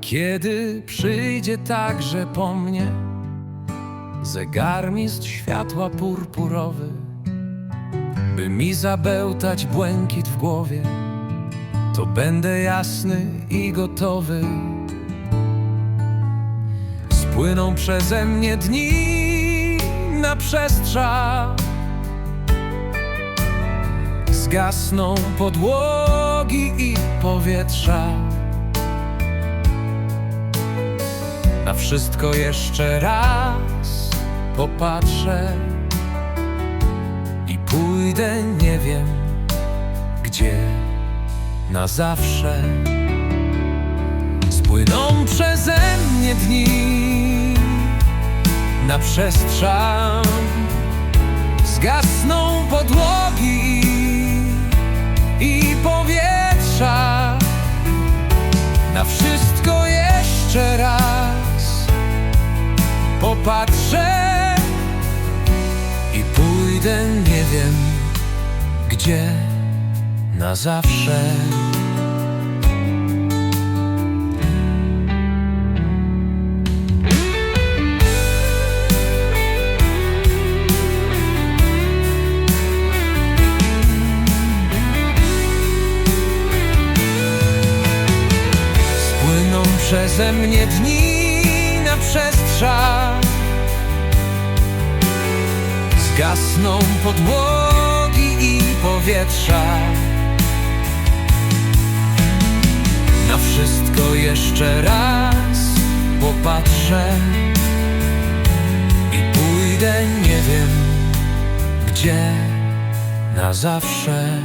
Kiedy przyjdzie także po mnie Zegarmistrz światła purpurowy By mi zabełtać błękit w głowie To będę jasny i gotowy. Spłyną przeze mnie dni na przestrzał. Zgasną podłogi i powietrza Na wszystko jeszcze raz popatrzę I pójdę nie wiem gdzie na zawsze. Spłyną przeze mnie dni na przestrzał Zgasną podłogi i powietrza. Na wszystko jeszcze popatrzę I pójdę nie wiem gdzie na zawsze. Spłyną przeze mnie dni na przestrzał Zgasną podłogi i powietrza. Na wszystko jeszcze raz popatrzę I pójdę nie wiem gdzie na zawsze